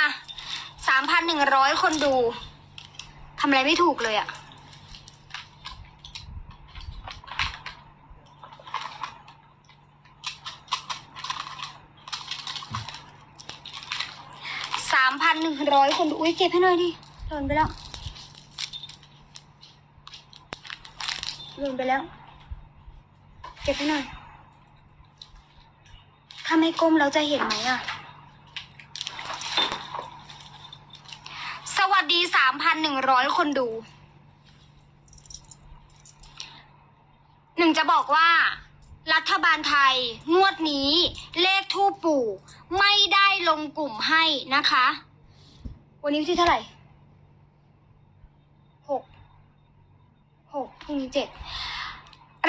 อะสามพันหนึ่งร้อยคนดู ทำอะไรไม่ถูกเลยอะสามพันหนึ่งร้อยคนดู อุ้ยเก็บให้หน่อยดิหล่นไปแล้ว ล่นไปแล้ว เก็บให้หน่อย ถ้าไม่ก้มเราจะเห็นไหมอะสวัสดีสามพันหนึ่งร้อยคนดู หนึ่งจะบอกว่า รัฐบาลไทย งวดนี้เลขทูปปู่ ไม่ได้ลงกลุ่มให้นะคะ วันนี้ที่เท่าไหร่หกหก พุงเจ็ด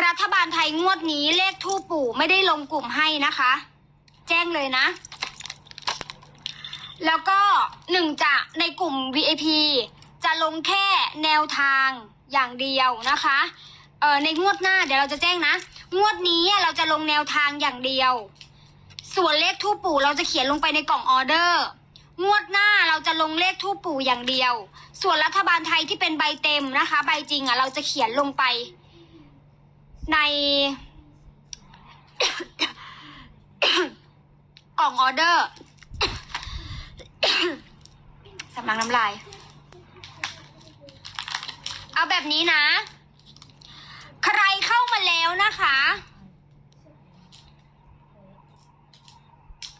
รัฐบาลไทยงวดนี้เลขทูปปู่ไม่ได้ลงกลุ่มให้นะคะ แจ้งเลยนะ แล้วก็หนึ่งจะในกลุ่ม VIP จะลงแค่แนวทางอย่างเดียวนะคะเออในงวดหน้าเดี๋ยวเราจะแจ้งนะ งวดนี้เราจะลงแนวทางอย่างเดียว ส่วนเลขทูปปู่เราจะเขียนลงไปในกล่องออเดอร์ งวดหน้าเราจะลงเลขทูปปู่อย่างเดียว ส่วนรัฐบาลไทยที่เป็นใบเต็มนะคะ ใบจริงอะเราจะเขียนลงไป ใน กล่องออเดอร์สำลักน้ำลาย เอาแบบนี้นะ ใครเข้ามาแล้วนะคะ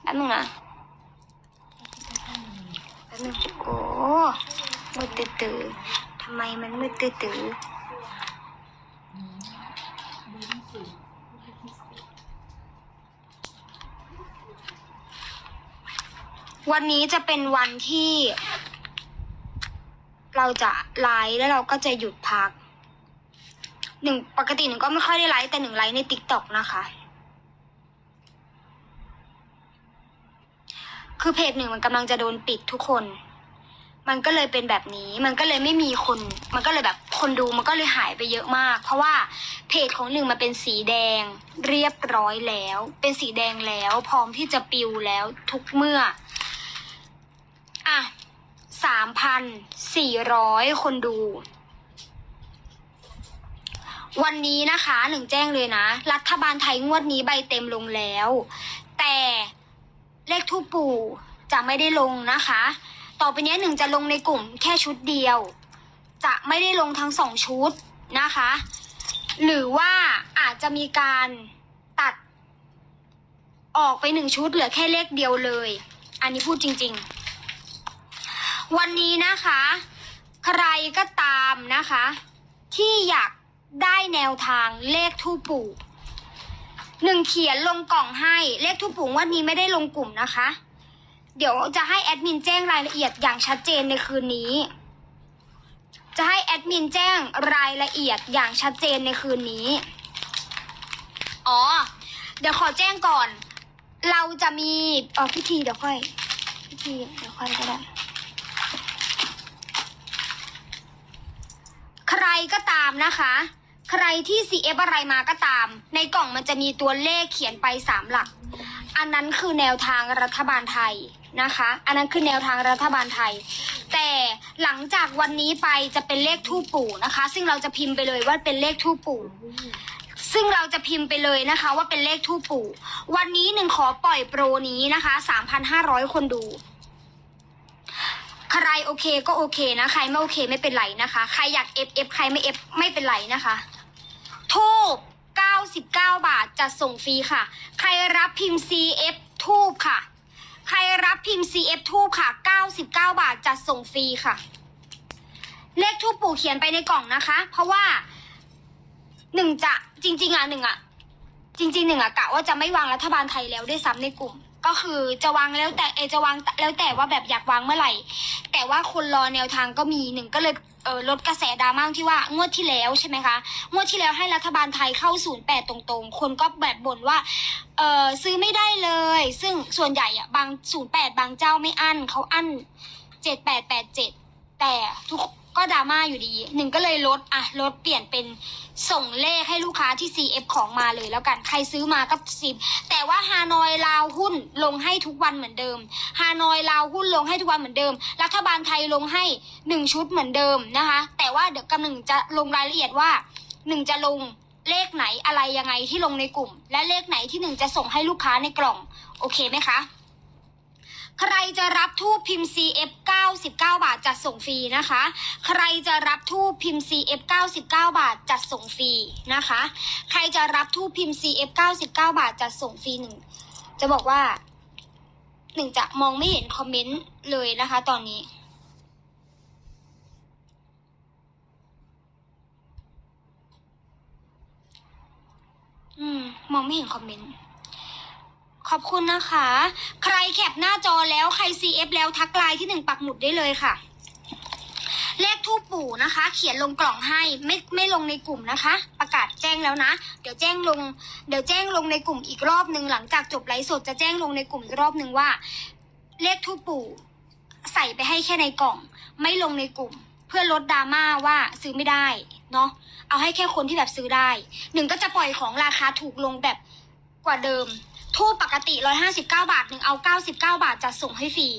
แป๊บนึงนะ นึงโอ้มืดตื่ตื่นทำไมมันมืดตื่นตื่นๆวันนี้จะเป็นวันที่ เราจะไลฟ์แล้วเราก็จะหยุดพักหนึ่งปกติหนึ่งก็ไม่ค่อยได้ไลฟ์แต่หนึ่งไลฟ์ในติ๊กต็อกนะคะ คือเพจหนึ่งมันกำลังจะโดนปิดทุกคน มันก็เลยเป็นแบบนี้ มันก็เลยไม่มีคน มันก็เลยแบบคนดูมันก็เลยหายไปเยอะมาก เพราะว่าเพจของหนึ่งมันเป็นสีแดงเรียบร้อยแล้ว เป็นสีแดงแล้ว พร้อมที่จะปิวแล้วทุกเมื่อ อะสามพันสี่ร้อยคนดูวันนี้นะคะหนึ่งแจ้งเลยนะ รัฐบาลไทยงวดนี้ใบเต็มลงแล้ว แต่ เลขทูปปู่จะไม่ได้ลงนะคะ ต่อไปนี้หนึ่งจะลงในกลุ่มแค่ชุดเดียว จะไม่ได้ลงทั้งสองชุดนะคะ หรือว่าอาจจะมีการตัด ออกไปหนึ่งชุดเหลือแค่เลขเดียวเลย อันนี้พูดจริง ๆ วันนี้นะคะ ใครก็ตามนะคะ ที่อยากได้แนวทางเลขทูปปู่ หนึ่งเขียนลงกล่องให้เลขทูปปู่งวันนี้ไม่ได้ลงกลุ่มนะคะ เดี๋ยวจะให้แอดมินแจ้งรายละเอียดอย่างชัดเจนในคืนนี้ จะให้แอดมินแจ้งรายละเอียดอย่างชัดเจนในคืนนี้ อ๋อ เดี๋ยวขอแจ้งก่อน เราจะมีเออพิธีเดี๋ยวค่อย พิธีเดี๋ยวค่อยก็ได้ใครก็ตามนะคะ ใครที่ CF อะไรมาก็ตาม ในกล่องมันจะมีตัวเลขเขียนไปสามหลัก อันนั้นคือแนวทางรัฐบาลไทยนะคะ อันนั้นคือแนวทางรัฐบาลไทย แต่หลังจากวันนี้ไปจะเป็นเลขทูปปู่นะคะ ซึ่งเราจะพิมพ์ไปเลยว่าเป็นเลขทูปปู่ซึ่งเราจะพิมพ์ไปเลยนะคะ ว่าเป็นเลขทูปปู่ วันนี้หนึ่งขอปล่อยโปรนี้นะคะ 3,500 คนดู ใครโอเคก็โอเคนะ ใครไม่โอเคไม่เป็นไรนะคะ ใครอยากเอฟเอฟใครไม่เอฟไม่เป็นไรนะคะทูบ99 บาทจะส่งฟรีค่ะ ใครรับพิมพ์ CF ทูบค่ะ ใครรับพิมพ์ CF ทูบค่ะ 99 บาทจะส่งฟรีค่ะ เลขทูบปู่เขียนไปในกล่องนะคะ เพราะว่าหนึ่งจะจริง ๆอะหนึ่งอะจริงๆหนึ่งอะกะว่าจะไม่วางรัฐบาลไทยแล้วด้วยซ้ำในกลุ่ม ก็คือจะวางแล้วแต่เออจะวางแล้วแต่ว่าแบบอยากวางเมื่อไหร่ แต่ว่าคนรอแนวทางก็มีหนึ่งก็เลยเออลดกระแสดราม่าที่ว่างวดที่แล้วใช่ไหมคะงวดที่แล้วให้รัฐบาลไทยเข้าศูนย์แปดตรงๆ คนก็แบบบ่นว่าเออซื้อไม่ได้เลย ซึ่งส่วนใหญ่อะบางศูนย์แปดบางเจ้าไม่อั้นเขาอั้นเจ็ดแปดแปดเจ็ดแต่ทุก ก็ดราม่าอยู่ดี หนึ่งก็เลยลดอะลดเปลี่ยนเป็นส่งเลขให้ลูกค้าที่ CF ของมาเลยแล้วกัน ใครซื้อมาก็สิบแต่ว่าฮานอยลาวหุ้นลงให้ทุกวันเหมือนเดิม ฮานอยลาวหุ้นลงให้ทุกวันเหมือนเดิม รัฐบาลไทยลงให้หนึ่งชุดเหมือนเดิมนะคะ แต่ว่าเดี๋ยวกำหนึ่งจะลงรายละเอียดว่าหนึ่งจะลงเลขไหนอะไรยังไงที่ลงในกลุ่ม และเลขไหนที่หนึ่งจะส่งให้ลูกค้าในกล่อง โอเคไหมคะ ใครจะรับทูบพิมพ์ CF 99 บาทจัดส่งฟรีนะคะ ใครจะรับทูบพิมพ์ CF 99 บาทจัดส่งฟรีนะคะ ใครจะรับทูบพิมพ์ CF 99 บาทจัดส่งฟรีหนึ่งจะบอกว่าหนึ่งจะมองไม่เห็นคอมเมนต์เลยนะคะตอนนี้อืมมองไม่เห็นคอมเมนต์ ขอบคุณนะคะ ใครแคปหน้าจอแล้วใคร CF แล้วทักไลน์ที่หนึ่งปักหมุดได้เลยค่ะ เลขทูปปู่นะคะ เขียนลงกล่องให้ไม่ไม่ลงในกลุ่มนะคะ ประกาศแจ้งแล้วนะ เดี๋ยวแจ้งลง เดี๋ยวแจ้งลงในกลุ่มอีกรอบหนึ่งหลังจากจบไลฟ์สดจะแจ้งลงในกลุ่มอีกรอบหนึ่งว่า เลขทูปปู่ใส่ไปให้แค่ในกล่อง ไม่ลงในกลุ่ม เพื่อลดดราม่าว่าซื้อไม่ได้เนาะเอาให้แค่คนที่แบบซื้อได้หนึ่งก็จะปล่อยของราคาถูกลงแบบกว่าเดิม ทูบปกติ 159 บาทหนึ่งเอา 99 บาทจะส่งให้ฟรี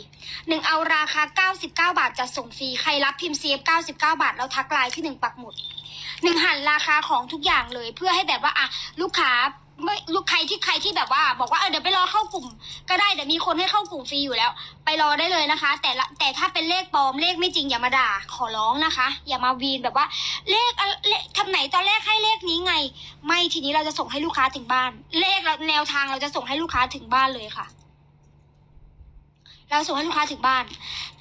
หนึ่งเอาราคา 99 บาทจะส่งฟรีใครรับพิมพ์ CF 99 บาท แล้วทักไลน์ที่หนึ่งปักหมุดหนึ่งหันราคาของทุกอย่างเลยเพื่อให้แบบว่าอะลูกค้า ไม่ลูกใครที่ใครที่แบบว่า บอกว่าเออเดี๋ยวไปรอเข้ากลุ่ม ก็ได้เดี๋ยวมีคนให้เข้ากลุ่มฟรีอยู่แล้ว ไปรอได้เลยนะคะ แต่ละแต่ถ้าเป็นเลขปลอมเลขไม่จริงอย่ามาด่าขอร้องนะคะ อย่ามาวีนแบบว่าเลขอะเลขทำไหนตอนแรกให้เลขนี้ไง ไม่ทีนี้เราจะส่งให้ลูกค้าถึงบ้าน เลขเราแนวทางเราจะส่งให้ลูกค้าถึงบ้านเลยค่ะ เราส่งให้ลูกค้าถึงบ้าน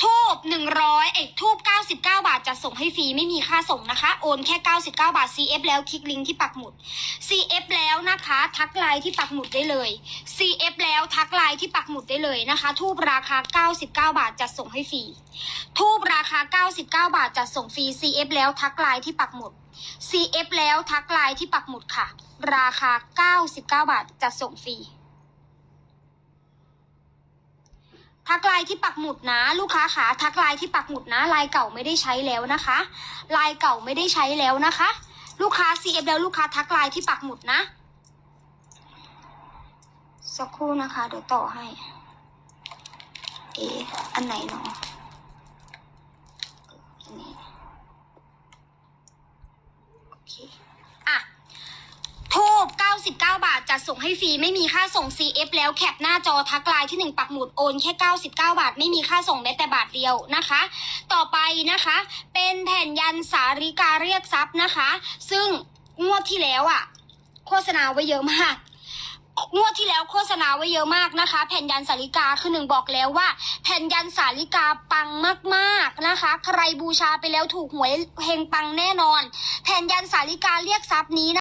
ทูบหนึ่งร้อยเอกทูบเก้าสิบเก้าบาทจะส่งให้ฟรีไม่มีค่าส่งนะคะ โอนแค่เก้าสิบเก้าบาท CF แล้วคลิกลิงก์ที่ปักหมุด CF แล้วนะคะ ทักไลน์ที่ปักหมุดได้เลย CF แล้วทักไลน์ที่ปักหมุดได้เลยนะคะ ทูบราคา99บเก้าบาทจะส่งให้ฟรีทูบราคา99บาทจะส่งฟรี CF แล้วทักไลน์ที่ปักหมุด CF แล้วทักไลน์ที่ปักหมุดค่ะ ราคา 99 บาทจะส่งฟรี ทักไลน์ที่ปักหมุดนะ ลูกค้าขาทักไลน์ที่ปักหมุดนะลายเก่าไม่ได้ใช้แล้วนะคะลายเก่าไม่ได้ใช้แล้วนะคะ ลูกค้า CF แล้วลูกค้าทักไลน์ที่ปักหมุดนะ สักครู่นะคะ เดี๋ยวต่อให้ เอะอันไหนเนาะอันนี้โอเค 99 บาทจะส่งให้ฟรีไม่มีค่าส่ง CF แล้วแคปหน้าจอทักไลน์ที่ 1 ปักหมุดโอนแค่ 99 บาท ไม่มีค่าส่งแม้แต่บาทเดียวนะคะ ต่อไปนะคะ เป็นแผ่นยันสาริกาเรียกทรัพย์นะคะ ซึ่งงวดที่แล้วอะ่ะ โฆษณาไว้เยอะมากงวดที่แล้วโฆษณาไว้เยอะมากนะคะ แผ่นยันสาริกาคือหนึ่งบอกแล้วว่า แผ่นยันสาริกาปังมากๆนะคะ ใครบูชาไปแล้วถูกหวยเฮงปังแน่นอน แผ่นยันสาริกาเรียกทรัพย์นี้นะ